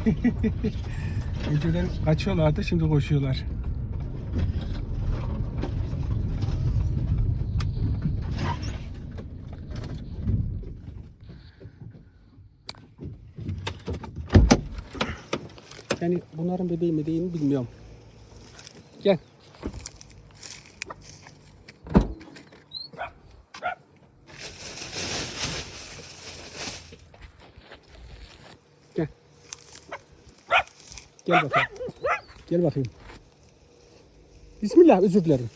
Önceden kaçıyorlardı şimdi koşuyorlar. Yani bunların bebeği mi değil mi bilmiyorum. Gel. Gel. Gel bakayım. Gel bakayım. Bismillah özür dilerim.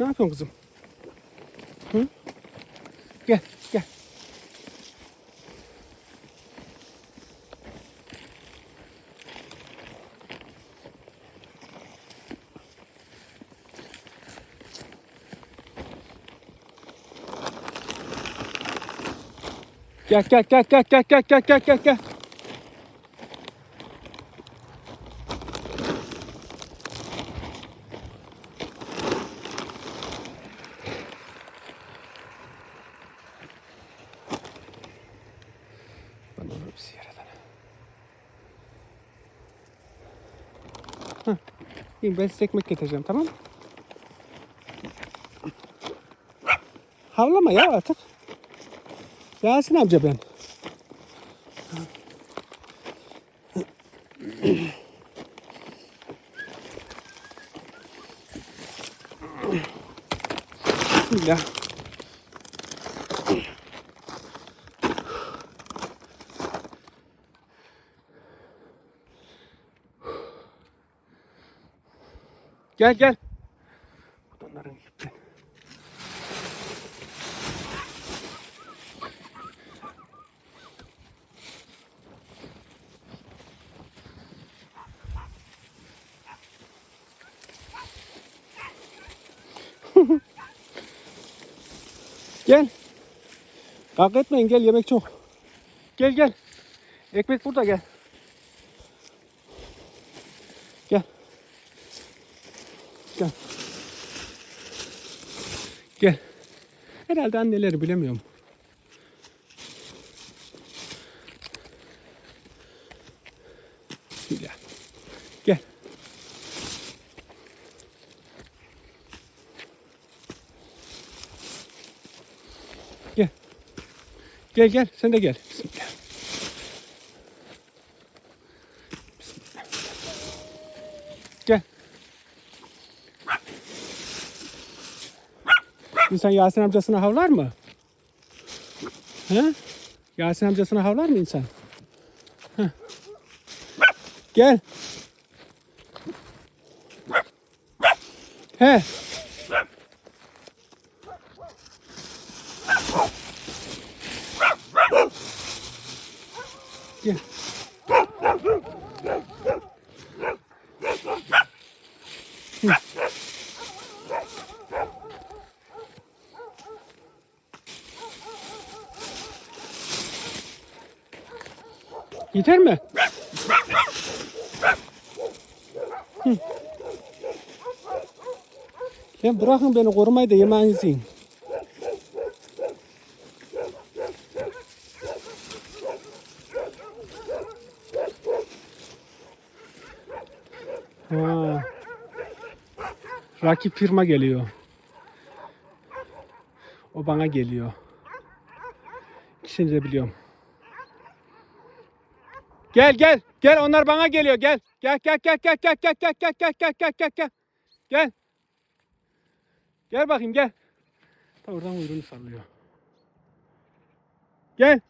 Ne yapıyorsun kızım? Hı? Gel, gel. Gel, gel, gel, gel, gel, gel, gel, gel, gel, gel. Ben onu bir yerden. Hah. İyi ben size ekmek getireceğim tamam mı? Havlama ya artık. Yasin amca ben. Bismillah. Gel gel. Onların ipten. gel. Kavga etmeyin gel yemek çok. Gel gel. Ekmek burada. Gel. Gel. Gel. Herhalde anneleri bilemiyorum. Bismillah. Gel. Gel. Gel gel sen de gel. Bismillah. Bismillah. Gel. İnsan Yasin amcasına havlar mı? He? Yasin amcasına havlar mı insan? Heh. Gel. He. Yeter mi? Hı. Ya bırakın beni korumayı da yemeğinizi yiyin. Ha. Rakip firma geliyor. O bana geliyor. İkisini de biliyorum. Gel gel. Gel onlar bana geliyor. Gel. Gel gel gel gel gel gel gel gel gel gel gel gel gel. Gel. Gel bakayım gel. Ta oradan kuyruğunu sallıyor. Gel.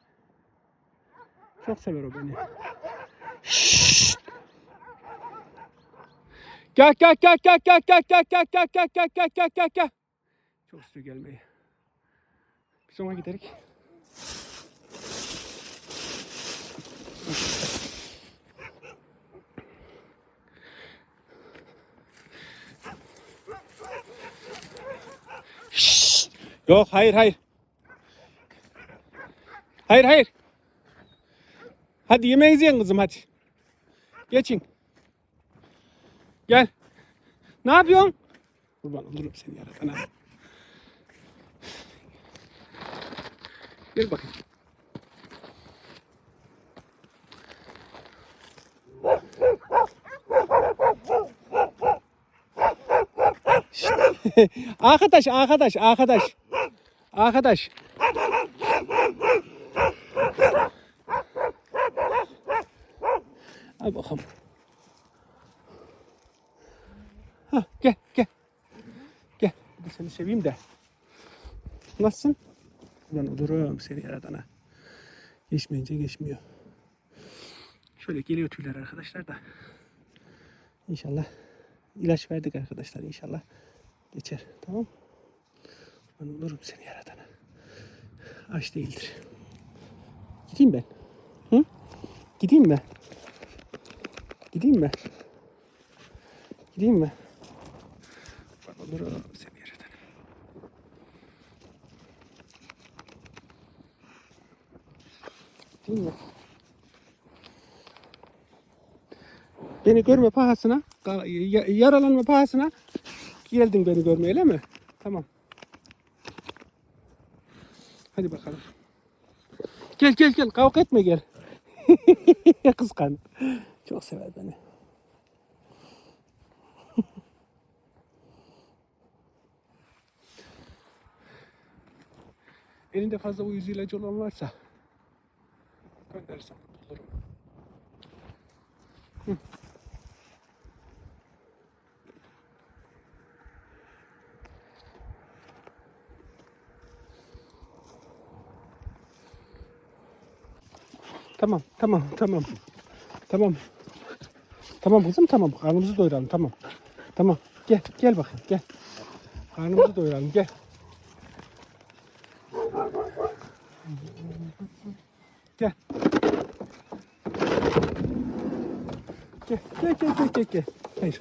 Çok sever o beni. Şşşt. Gel gel gel gel gel gel gel gel gel gel gel gel gel gel gel. Çok istiyor gelmeyi. Biz ona giderik. Yok hayır hayır. Hayır hayır. Hadi yemeğinizi yiyin kızım hadi. Geçin. Gel. Ne yapıyorsun? Kurban olurum seni yaratana. Gel bakayım. Arkadaş, arkadaş, arkadaş. Arkadaş. Al bakalım. Hah, gel, gel. Gel. Seni seveyim de. Nasılsın? Ulan olurum seni yaradana. Geçmeyince geçmiyor. Şöyle geliyor tüyler arkadaşlar da. İnşallah ilaç verdik arkadaşlar inşallah geçer. Tamam Ben olurum seni yaradana. Aç değildir. Gideyim ben. Hı? Gideyim mi? Gideyim mi? Gideyim mi? Ben olurum seni yaradana. Gideyim mi? Beni görme pahasına, yaralanma pahasına geldin beni görmeye öyle mi? Tamam. Hadi bakalım. Gel gel gel kavga etme gel. Kıskan. Çok sever beni. Elinde fazla uyuz ilacı olan varsa gönderirsen mutlu olurum. Tamam, tamam, tamam. Tamam. Tamam kızım tamam. Karnımızı doyuralım tamam. Tamam. Gel, gel bakayım gel. Karnımızı doyuralım gel. Gel. Gel, gel, gel, gel, gel, gel. Hayır.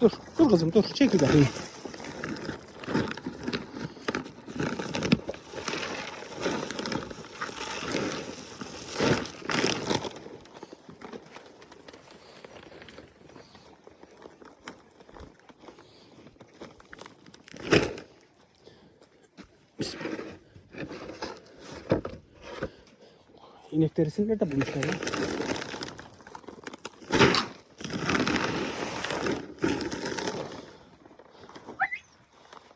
Dur, dur kızım dur. Çekil bakayım. İnek derisini nerede bulmuşlar ya?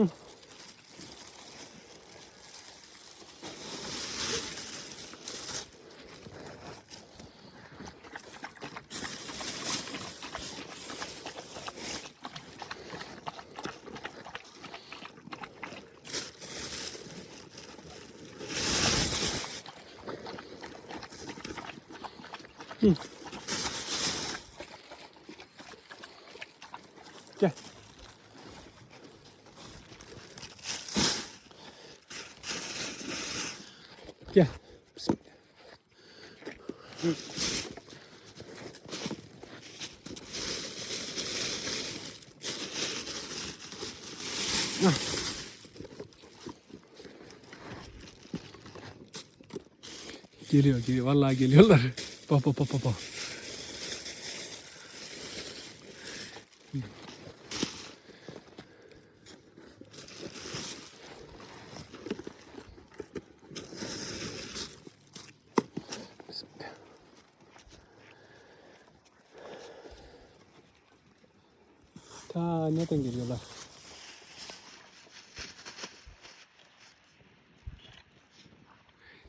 Hmm. Gel. Bismillah. Ah. Geliyor geliyor. Vallahi geliyorlar. Bak bak bak bak. Ta nereden geliyorlar?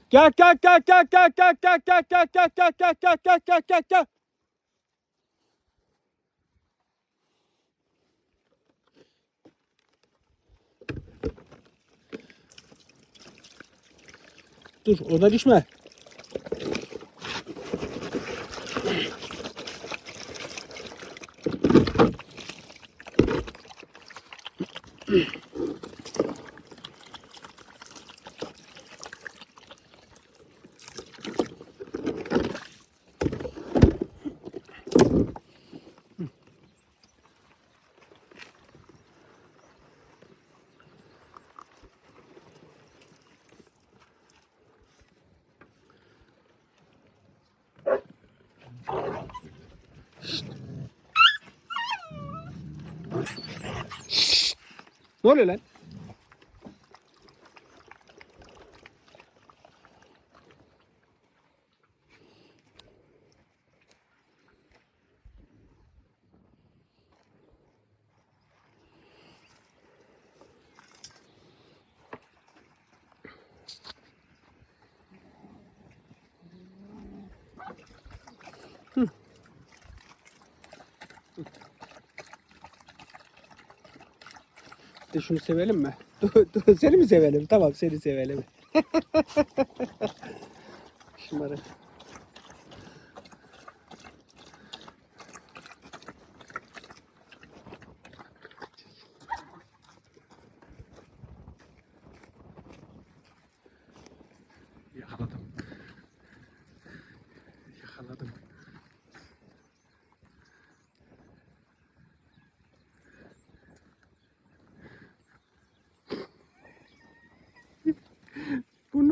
Gel gel gel gel gel gel gel gel gel gel gel gel gel gel gel gel gel. Dur orada düşme. Ne oluyor lan? De şunu sevelim mi? Seni mi sevelim? Tamam seni sevelim. Şımarık.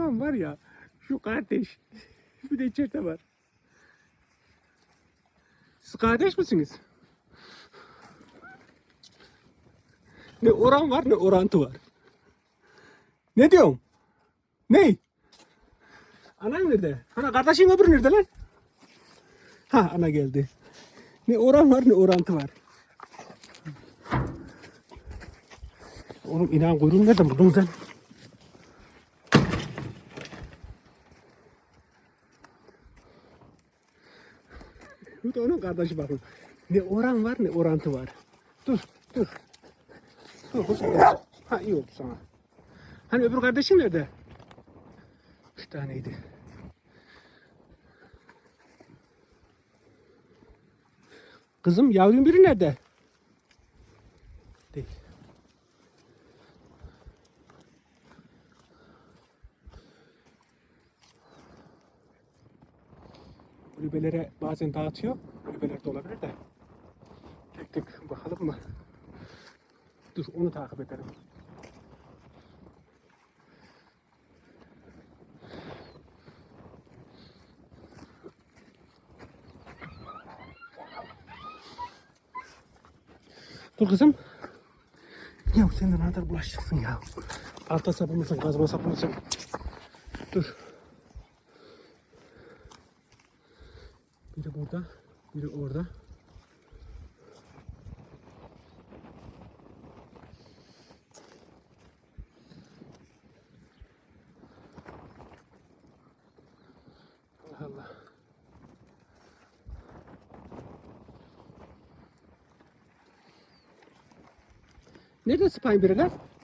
Bundan var ya şu kardeş bir de içeride var. Siz kardeş misiniz? Ne oran var ne orantı var. Ne diyorsun? Ne? Anan nerede? Ana kardeşin öbürü nerede lan? Ha ana geldi. Ne oran var ne orantı var. Oğlum inan kuyruğunu nereden buldun sen? Bu da onun kardeşi bakın. Ne oran var ne orantı var. Dur dur. Dur hoş. Ha iyi oldu sana. Hani öbür kardeşin nerede? Üç taneydi. Kızım yavrun biri nerede? Kulübelere bazen dağıtıyor. Kulübeler de olabilir de. Tek tek bakalım mı? Dur onu takip edelim. Dur kızım. Ya sen de ne kadar ya. Alta sapı mısın, kazma sapı? Dur. Biri burada, biri orada. Allah Allah. Nerede spine biri lan? He?